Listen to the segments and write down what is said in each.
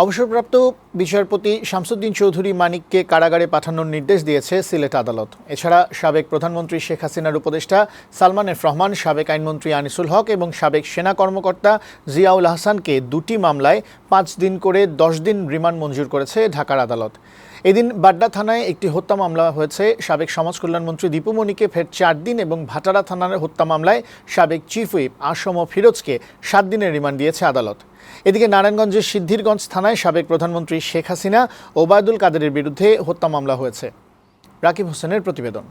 অবসরপ্রাপ্ত বিচারপতি শামসুদ্দিন চৌধুরী মানিককে কারাগারে পাঠানোর নির্দেশ দিয়েছে সিলেট আদালত। এছাড়া সাবেক প্রধানমন্ত্রী শেখ হাসিনার উপদেষ্টা সালমান এফ রহমান, সাবেক আইনমন্ত্রী আনিসুল হক এবং সাবেক সেনা কর্মকর্তা জিয়াউল হাসানকে দুটি মামলায় পাঁচ দিন করে দশ দিন রিমান্ড মঞ্জুর করেছে ঢাকার আদালত। এদিন বাড্ডা থানায় একটি হত্যা মামলা হয়েছে। সাবেক সমাজ কল্যাণমন্ত্রী দীপুমণিকে ফের চার দিন এবং ভাটারা থানার হত্যা মামলায় সাবেক চিফ হুইপ আসম ফিরোজকে সাত দিনের রিমান্ড দিয়েছে আদালত। এদিকে নারায়ণগঞ্জের সিদ্ধিরগঞ্জ থানায় সাবেক প্রধানমন্ত্রী শেখ হাসিনা ওবায়দুল কাদেরের বিরুদ্ধে হত্যা মামলা হয়েছে। রাকিব হোসেনের প্রতিবেদন।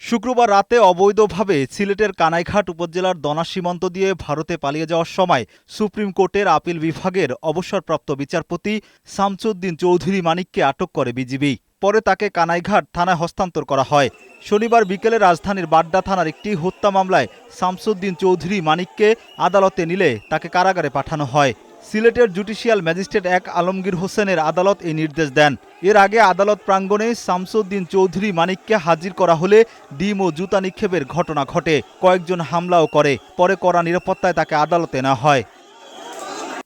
শুক্রবার রাতে অবৈধভাবে সিলেটের কানাইঘাট উপজেলার দনা সীমান্ত দিয়ে ভারতে পালিয়ে যাওয়ার সময় সুপ্রিম কোর্টের আপিল বিভাগের অবসরপ্রাপ্ত বিচারপতি শামসুদ্দিন চৌধুরী মানিককে আটক করে বিজিবি। পরে তাকে কানাইঘাট থানায় হস্তান্তর করা হয়। শনিবার বিকেলে রাজধানীর বাড্ডা থানার একটি হত্যা মামলায় শামসুদ্দিন চৌধুরী মানিককে আদালতে নিলে তাকে কারাগারে পাঠানো হয়। সিলেটের জুডিশিয়াল ম্যাজিস্ট্রেট এক আলমগীর হোসেনের আদালত এই নির্দেশ দেন। এর আগে আদালত প্রাঙ্গণে শামসুদ্দিন চৌধুরী মানিককে হাজির করা হলে ডিম ও জুতা নিক্ষেপের ঘটনা ঘটে। কয়েকজন হামলাও করে। পরে কড়া নিরাপত্তায় তাকে আদালতে নেওয়া হয়।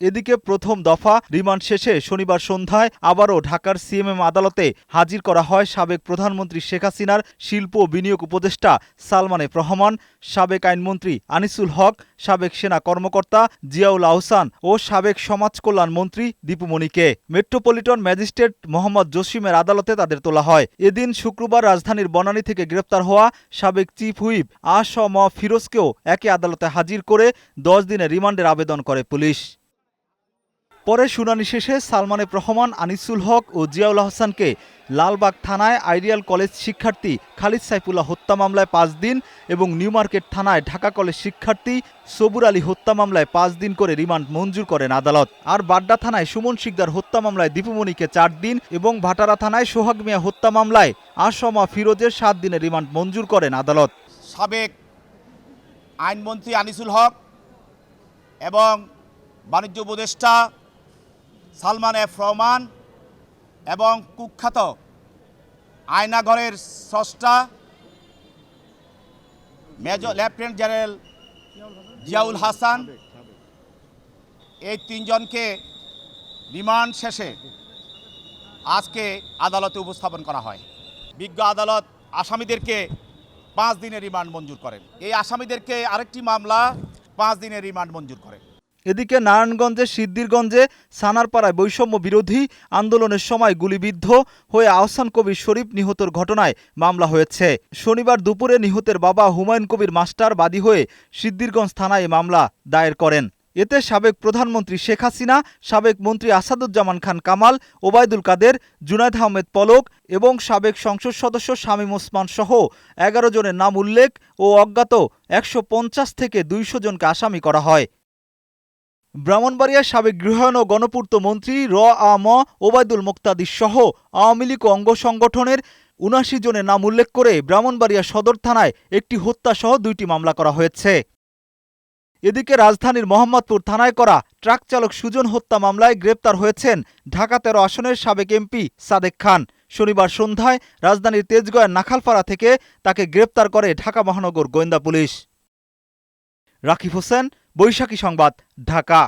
এদিকে প্রথম দফা রিমান্ড শেষে শনিবার সন্ধ্যায় আবারও ঢাকার সিএমএম আদালতে হাজির করা হয় সাবেক প্রধানমন্ত্রী শেখ হাসিনার শিল্প বিনিয়োগ উপদেষ্টা সালমান রহমান, সাবেক আইনমন্ত্রী আনিসুল হক, সাবেক সেনা কর্মকর্তা জিয়াউল আহসান ও সাবেক সমাজ কল্যাণ মন্ত্রী দীপুমণিকে মেট্রোপলিটন ম্যাজিস্ট্রেট মোহাম্মদ জসিমের আদালতে তাদের তোলা হয়। এদিন শুক্রবার রাজধানীর বনানী থেকে গ্রেপ্তার হওয়া সাবেক চিফ হুইপ আ স ম ফিরোজকেও একই আদালতে হাজির করে দশ দিনের রিমান্ডের আবেদন করে পুলিশ। পরে শুনানি শেষে সালমান এফ রহমান আনিসুল হক ও জিয়াউল হাসানকে লালবাগ থানায় আইডিয়াল কলেজ শিক্ষার্থী খালিদ সাইফুল্লাহ হত্যা মামলায় পাঁচ দিন এবং নিউ মার্কেট থানায় ঢাকা কলেজ শিক্ষার্থী সবুর আলী হত্যা মামলায় পাঁচ দিন করে রিমান্ড মঞ্জুর করেন আদালত। আর বাড্ডা থানায় সুমন শিকদার হত্যা মামলায় দীপুমণিকে চার দিন এবং ভাটারা থানায় সোহাগ মিয়া হত্যা মামলায় আসমা ফিরোজের সাত দিনের রিমান্ড মঞ্জুর করেন আদালত। সাবেক আইনমন্ত্রী আনিসুল হক এবং বাণিজ্য উপদেষ্টা সালমান এফ রহমান এবং কুখ্যাত আয়নাঘরের স্রষ্টা major lieutenant general Ziaul Hasan. এই তিনজনকে রিমান্ড শেষে আজকে আদালতে উপস্থাপন করা হয়। বিজ্ঞ আদালত আসামিদেরকে পাঁচ দিনের রিমান্ড মঞ্জুর করেন। এই আসামিদেরকে আরেকটি মামলা পাঁচ দিনের রিমান্ড মঞ্জুর করেন এদিকে নারায়ণগঞ্জের সিদ্দিরগঞ্জে সানারপাড়ায় বৈষম্য বিরোধী আন্দোলনের সময় গুলিবিদ্ধ হয়ে আহসান কবির শরীফ নিহতর ঘটনায় মামলা হয়েছে। শনিবার দুপুরে নিহতের বাবা হুমায়ুন কবির মাস্টার বাদী হয়ে সিদ্দিরগঞ্জ থানায় মামলা দায়ের করেন। এতে সাবেক প্রধানমন্ত্রী শেখ হাসিনা, সাবেক মন্ত্রী আসাদুজ্জামান খান কামাল, ওবায়দুল কাদের, জুনায়দ আহমেদ পলক এবং সাবেক সংসদ সদস্য শামীম ওসমান সহ এগারো জনের নাম উল্লেখ ও অজ্ঞাত একশো পঞ্চাশ থেকে দুইশো জনকে আসামি করা হয়। ব্রাহ্মণবাড়িয়ার সাবেক গৃহায়ন ও গণপূর্ত মন্ত্রী র আ ম ওবায়দুল মোক্তাদির সহ আওয়ামী লীগ অঙ্গ সংগঠনের উনাশি জনের নাম উল্লেখ করে ব্রাহ্মণবাড়িয়া সদর থানায় একটি হত্যাসহ দুইটি মামলা করা হয়েছে। এদিকে রাজধানীর মোহাম্মদপুর থানায় করা ট্রাক চালক সুজন হত্যা মামলায় গ্রেপ্তার হয়েছেন ঢাকা তেরো আসনের সাবেক এমপি সাদেক খান। শনিবার সন্ধ্যায় রাজধানীর তেজগয়ের নাখালপাড়া থেকে তাকে গ্রেপ্তার করে ঢাকা মহানগর গোয়েন্দা পুলিশ। রাকিব হোসেন বৈশাখী সংবাদ ঢাকা।